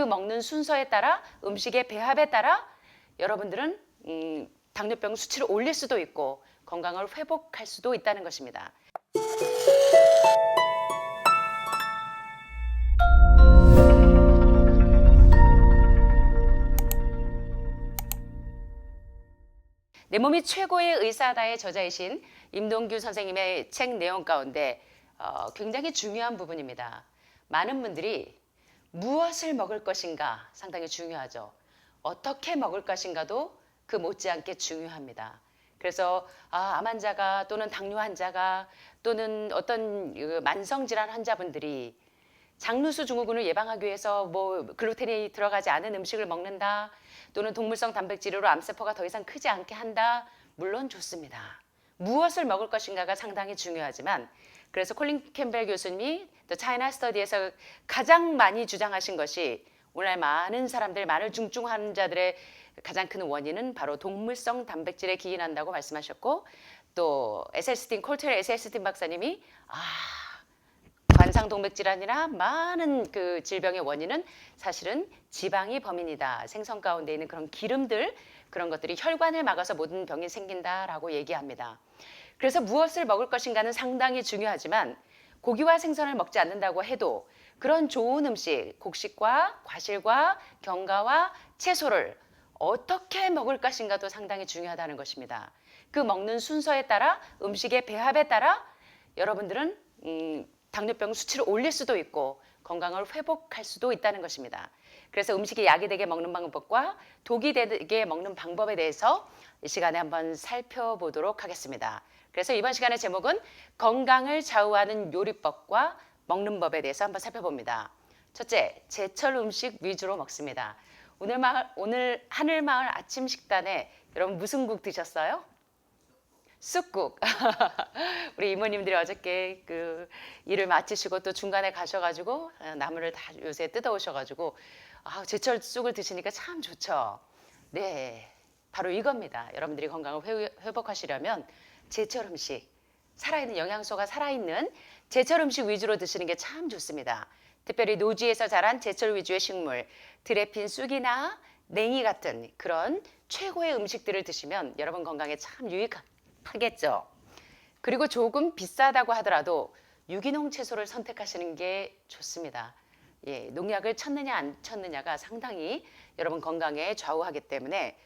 그 먹는 순서에 따라 음식의 배합에 따라 여러분들은 음, 당뇨병 수치를 올릴 수도 있고 건강을 회복할 수도 있다는 것입니다. 내 몸이 최고의 의사다의 저자이신 임동규 선생님의 책 내용 가운데 어, 굉장히 중요한 부분입니다. 많은 분들이 무엇을 먹을 것인가 상당히 중요하죠. 어떻게 먹을 것인가도 그 못지않게 중요합니다. 그래서 아, 암 환자가 또는 당뇨 환자가 또는 어떤 그 만성 질환 환자분들이 장루수 증후군을 예방하기 위해서 뭐 글루텐이 들어가지 않은 음식을 먹는다 또는 동물성 단백질으로 암세포가 더 이상 크지 않게 한다 물론 좋습니다. 무엇을 먹을 것인가가 상당히 중요하지만 그래서 콜린 캠벨 교수님이 또 차이나 스터디에서 가장 많이 주장하신 것이 오늘 많은 사람들 많은 중증 환자들의 가장 큰 원인은 바로 동물성 단백질에 기인한다고 말씀하셨고 또 에셀스틴 콜테르 에셀스틴 박사님이 아 관상동맥 질환이나 많은 그 질병의 원인은 사실은 지방이 범인이다. 생선 가운데 있는 그런 기름들 그런 것들이 혈관을 막아서 모든 병이 생긴다라고 얘기합니다. 그래서 무엇을 먹을 것인가는 상당히 중요하지만 고기와 생선을 먹지 않는다고 해도 그런 좋은 음식, 곡식과 과실과 견과와 채소를 어떻게 먹을 것인가도 상당히 중요하다는 것입니다. 그 먹는 순서에 따라 음식의 배합에 따라 여러분들은 음, 당뇨병 수치를 올릴 수도 있고 건강을 회복할 수도 있다는 것입니다. 그래서 음식이 약이 되게 먹는 방법과 독이 되게 먹는 방법에 대해서 이 시간에 한번 살펴보도록 하겠습니다. 그래서 이번 시간의 제목은 건강을 좌우하는 요리법과 먹는 법에 대해서 한번 살펴봅니다. 첫째, 제철 음식 위주로 먹습니다. 오늘 마을, 오늘 하늘 마을 아침 식단에 여러분 무슨 국 드셨어요? 쑥국. 우리 이모님들이 어저께 그 일을 마치시고 또 중간에 가셔가지고 어, 나물을 다 요새 뜯어오셔가지고 아, 제철 쑥을 드시니까 참 좋죠. 네, 바로 이겁니다. 여러분들이 건강을 회, 회복하시려면 제철 음식, 살아있는 영양소가 살아있는 제철 음식 위주로 드시는 게 참 좋습니다. 특별히 노지에서 자란 제철 위주의 식물, 들에 핀 쑥이나 냉이 같은 그런 최고의 음식들을 드시면 여러분 건강에 참 유익하겠죠. 그리고 조금 비싸다고 하더라도 유기농 채소를 선택하시는 게 좋습니다. 예, 농약을 쳤느냐 안 쳤느냐가 상당히 여러분 건강에 좌우하기 때문에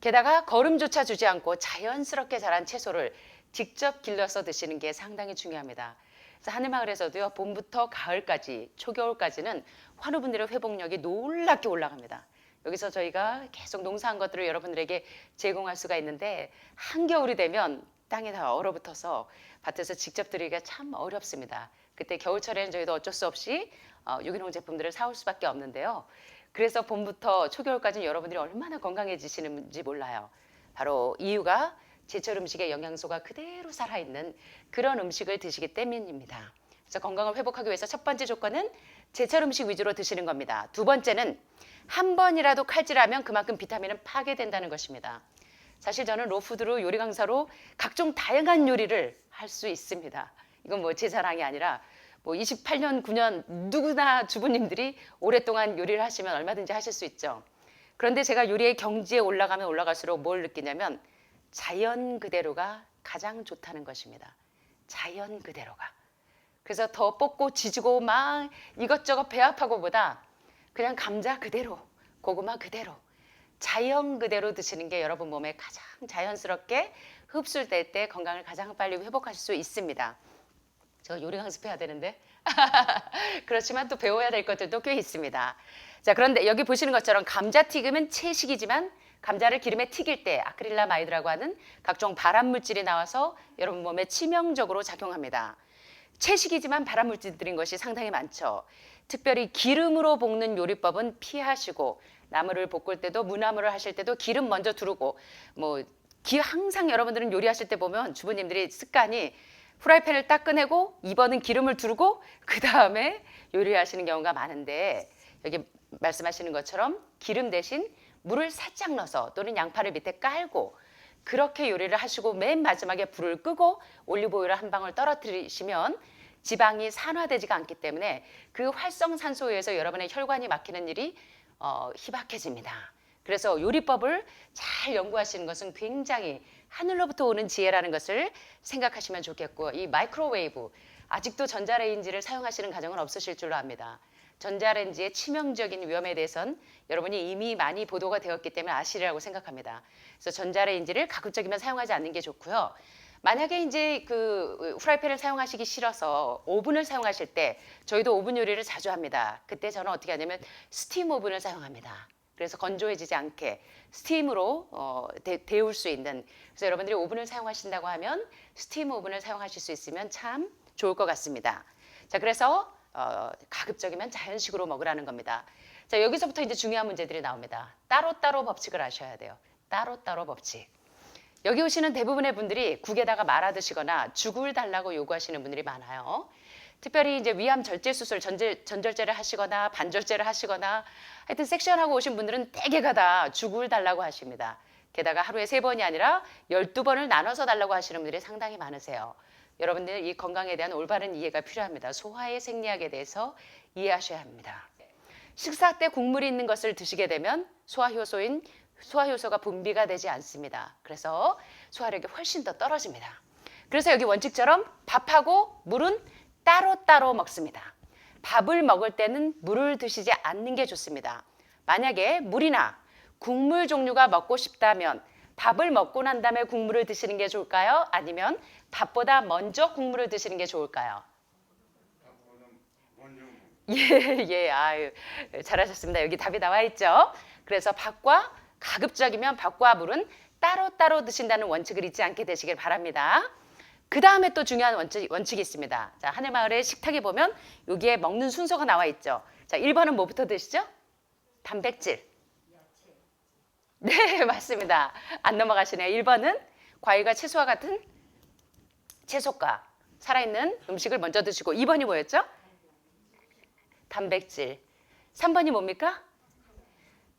게다가 거름조차 주지 않고 자연스럽게 자란 채소를 직접 길러서 드시는 게 상당히 중요합니다. 그래서 하늘마을에서도요 봄부터 가을까지 초겨울까지는 환우분들의 회복력이 놀랍게 올라갑니다. 여기서 저희가 계속 농사한 것들을 여러분들에게 제공할 수가 있는데 한겨울이 되면 땅에 다 얼어붙어서 밭에서 직접 드리기가 참 어렵습니다. 그때 겨울철에는 저희도 어쩔 수 없이 어, 유기농 제품들을 사올 수밖에 없는데요. 그래서 봄부터 초겨울까지는 여러분들이 얼마나 건강해지시는지 몰라요. 바로 이유가 제철 음식의 영양소가 그대로 살아있는 그런 음식을 드시기 때문입니다. 그래서 건강을 회복하기 위해서 첫 번째 조건은 제철 음식 위주로 드시는 겁니다. 두 번째는 한 번이라도 칼질하면 그만큼 비타민은 파괴된다는 것입니다. 사실 저는 로푸드로 요리 강사로 각종 다양한 요리를 할 수 있습니다. 이건 뭐 제 자랑이 아니라 뭐 28년, 9년 누구나 주부님들이 오랫동안 요리를 하시면 얼마든지 하실 수 있죠. 그런데 제가 요리의 경지에 올라가면 올라갈수록 뭘 느끼냐면 자연 그대로가 가장 좋다는 것입니다. 자연 그대로가. 그래서 더 뽑고 지지고 막 이것저것 배합하고보다 그냥 감자 그대로, 고구마 그대로, 자연 그대로 드시는 게 여러분 몸에 가장 자연스럽게 흡수될 때 건강을 가장 빨리 회복하실 수 있습니다. 저 요리 강습해야 되는데. 그렇지만 또 배워야 될 것들도 꽤 있습니다. 자, 그런데 여기 보시는 것처럼 감자튀김은 채식이지만 감자를 기름에 튀길 때 아크릴라마이드라고 하는 각종 발암 물질이 나와서 여러분 몸에 치명적으로 작용합니다. 채식이지만 발암 물질들인 것이 상당히 많죠. 특별히 기름으로 볶는 요리법은 피하시고 나물을 볶을 때도 무나물을 하실 때도 기름 먼저 두르고 뭐 기, 항상 여러분들은 요리하실 때 보면 주부님들이 습관이 프라이팬을 딱 꺼내고 2번은 기름을 두르고 그 다음에 요리하시는 경우가 많은데 여기 말씀하시는 것처럼 기름 대신 물을 살짝 넣어서 또는 양파를 밑에 깔고 그렇게 요리를 하시고 맨 마지막에 불을 끄고 올리브 오일을 한 방울 떨어뜨리시면 지방이 산화되지가 않기 때문에 그 활성산소에 의해서 여러분의 혈관이 막히는 일이 어, 희박해집니다. 그래서 요리법을 잘 연구하시는 것은 굉장히 하늘로부터 오는 지혜라는 것을 생각하시면 좋겠고 이 마이크로웨이브 아직도 전자레인지를 사용하시는 가정은 없으실 줄로 압니다. 전자레인지의 치명적인 위험에 대해선 여러분이 이미 많이 보도가 되었기 때문에 아시리라고 생각합니다. 그래서 전자레인지를 가급적이면 사용하지 않는 게 좋고요. 만약에 이제 그 후라이팬을 사용하시기 싫어서 오븐을 사용하실 때 저희도 오븐 요리를 자주 합니다. 그때 저는 어떻게 하냐면 스팀 오븐을 사용합니다. 그래서 건조해지지 않게 스팀으로 어, 데, 데울 수 있는 그래서 여러분들이 오븐을 사용하신다고 하면 스팀 오븐을 사용하실 수 있으면 참 좋을 것 같습니다. 자 그래서 어, 가급적이면 자연식으로 먹으라는 겁니다. 자 여기서부터 이제 중요한 문제들이 나옵니다. 따로따로 법칙을 아셔야 돼요. 따로따로 법칙. 여기 오시는 대부분의 분들이 국에다가 말아 드시거나 죽을 달라고 요구하시는 분들이 많아요. 특별히 이제 위암 절제 수술 전제, 전절제를 하시거나 반절제를 하시거나 하여튼 섹션하고 오신 분들은 대개가 다 죽을 달라고 하십니다. 게다가 하루에 세 번이 아니라 열두 번을 나눠서 달라고 하시는 분들이 상당히 많으세요. 여러분들 이 건강에 대한 올바른 이해가 필요합니다. 소화의 생리학에 대해서 이해하셔야 합니다. 식사 때 국물이 있는 것을 드시게 되면 소화효소인 소화효소가 분비가 되지 않습니다. 그래서 소화력이 훨씬 더 떨어집니다. 그래서 여기 원칙처럼 밥하고 물은 따로따로 먹습니다. 밥을 먹을 때는 물을 드시지 않는 게 좋습니다. 만약에 물이나 국물 종류가 먹고 싶다면 밥을 먹고 난 다음에 국물을 드시는 게 좋을까요? 아니면 밥보다 먼저 국물을 드시는 게 좋을까요? 예, 예, 아유, 잘하셨습니다. 여기 답이 나와 있죠. 그래서 밥과 가급적이면 밥과 물은 따로따로 드신다는 원칙을 잊지 않게 되시길 바랍니다. 그 다음에 또 중요한 원칙, 원칙이 있습니다. 자, 하늘마을의 식탁에 보면 여기에 먹는 순서가 나와 있죠. 자, 1번은 뭐부터 드시죠? 단백질. 네, 맞습니다. 안 넘어가시네요. 1번은 과일과 채소와 같은 채소가 살아있는 음식을 먼저 드시고 2번이 뭐였죠? 단백질. 3번이 뭡니까?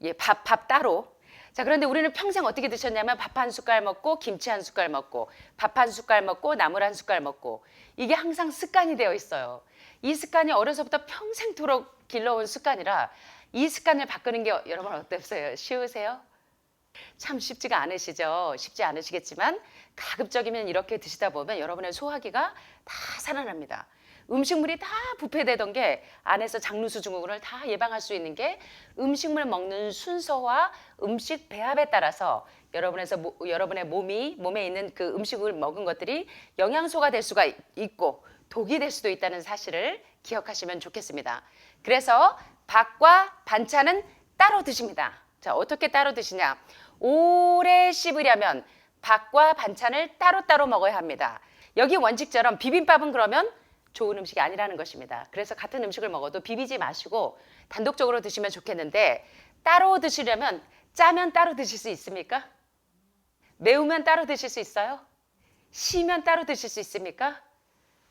예, 밥, 밥 따로. 자, 그런데 우리는 평생 어떻게 드셨냐면 밥 한 숟갈 먹고 김치 한 숟갈 먹고 밥 한 숟갈 먹고 나물 한 숟갈 먹고 이게 항상 습관이 되어 있어요. 이 습관이 어려서부터 평생토록 길러온 습관이라 이 습관을 바꾸는 게 여러분 어떠세요? 쉬우세요? 참 쉽지가 않으시죠? 쉽지 않으시겠지만 가급적이면 이렇게 드시다 보면 여러분의 소화기가 다 살아납니다. 음식물이 다 부패되던 게 안에서 장루수 증후군을 다 예방할 수 있는 게 음식물 먹는 순서와 음식 배합에 따라서 여러분에서 모, 여러분의 몸이 몸에 있는 그 음식을 먹은 것들이 영양소가 될 수가 있고 독이 될 수도 있다는 사실을 기억하시면 좋겠습니다. 그래서 밥과 반찬은 따로 드십니다. 자, 어떻게 따로 드시냐? 오래 씹으려면 밥과 반찬을 따로따로 먹어야 합니다. 여기 원칙처럼 비빔밥은 그러면 좋은 음식이 아니라는 것입니다. 그래서 같은 음식을 먹어도 비비지 마시고 단독적으로 드시면 좋겠는데 따로 드시려면 짜면 따로 드실 수 있습니까? 매우면 따로 드실 수 있어요? 시면 따로 드실 수 있습니까?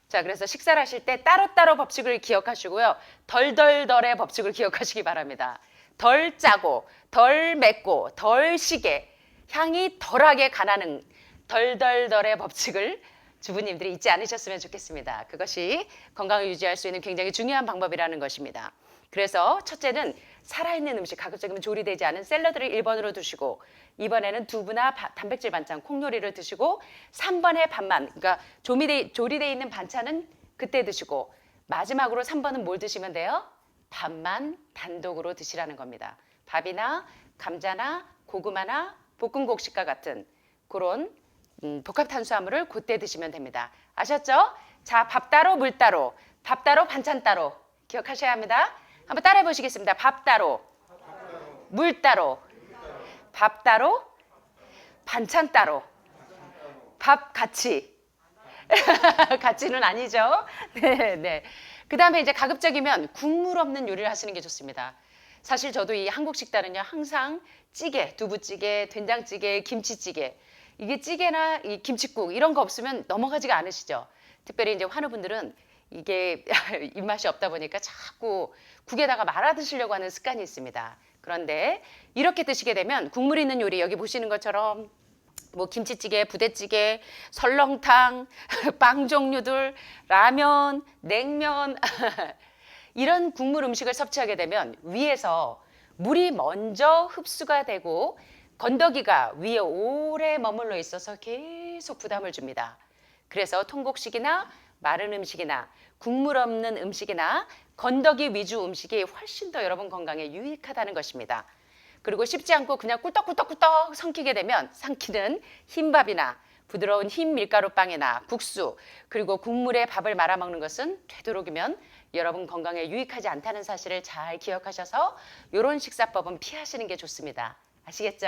자, 그래서 식사를 하실 때 따로따로 법칙을 기억하시고요. 덜덜덜의 법칙을 기억하시기 바랍니다. 덜 짜고, 덜 맵고, 덜 시게, 향이 덜하게 가나는 덜덜덜의 법칙을 주부님들이 잊지 않으셨으면 좋겠습니다. 그것이 건강을 유지할 수 있는 굉장히 중요한 방법이라는 것입니다. 그래서 첫째는 살아있는 음식, 가급적이면 조리되지 않은 샐러드를 1번으로 두시고 2번에는 두부나 바, 단백질 반찬, 콩 요리를 드시고 3번에 밥만, 그러니까 조미돼, 조리되어 있는 반찬은 그때 드시고 마지막으로 3번은 뭘 드시면 돼요? 밥만 단독으로 드시라는 겁니다. 밥이나 감자나 고구마나 볶은 곡식과 같은 그런 음, 복합 탄수화물을 그때 드시면 됩니다. 아셨죠? 자, 밥 따로 물 따로, 밥 따로 반찬 따로 기억하셔야 합니다. 한번 따라해 보시겠습니다. 밥 따로, 물 따로, 밥 따로, 반찬 따로, 밥 같이. 같이는 아니죠. 네, 네. 그 다음에 이제 가급적이면 국물 없는 요리를 하시는 게 좋습니다. 사실 저도 이 한국 식단은요, 항상 찌개, 두부찌개, 된장찌개, 김치찌개, 이게 찌개나 이 김치국 이런 거 없으면 넘어가지가 않으시죠. 특별히 이제 환우분들은 이게 입맛이 없다 보니까 자꾸 국에다가 말아 드시려고 하는 습관이 있습니다. 그런데 이렇게 드시게 되면 국물 있는 요리 여기 보시는 것처럼 뭐 김치찌개, 부대찌개, 설렁탕, 빵 종류들, 라면, 냉면 이런 국물 음식을 섭취하게 되면 위에서 물이 먼저 흡수가 되고 건더기가 위에 오래 머물러 있어서 계속 부담을 줍니다. 그래서 통곡식이나 마른 음식이나 국물 없는 음식이나 건더기 위주 음식이 훨씬 더 여러분 건강에 유익하다는 것입니다. 그리고 쉽지 않고 그냥 꿀떡꿀떡꿀떡 삼키게 되면 삼키는 흰밥이나 부드러운 흰 밀가루 빵이나 국수 그리고 국물에 밥을 말아 먹는 것은 되도록이면 여러분 건강에 유익하지 않다는 사실을 잘 기억하셔서 이런 식사법은 피하시는 게 좋습니다. 아시겠죠?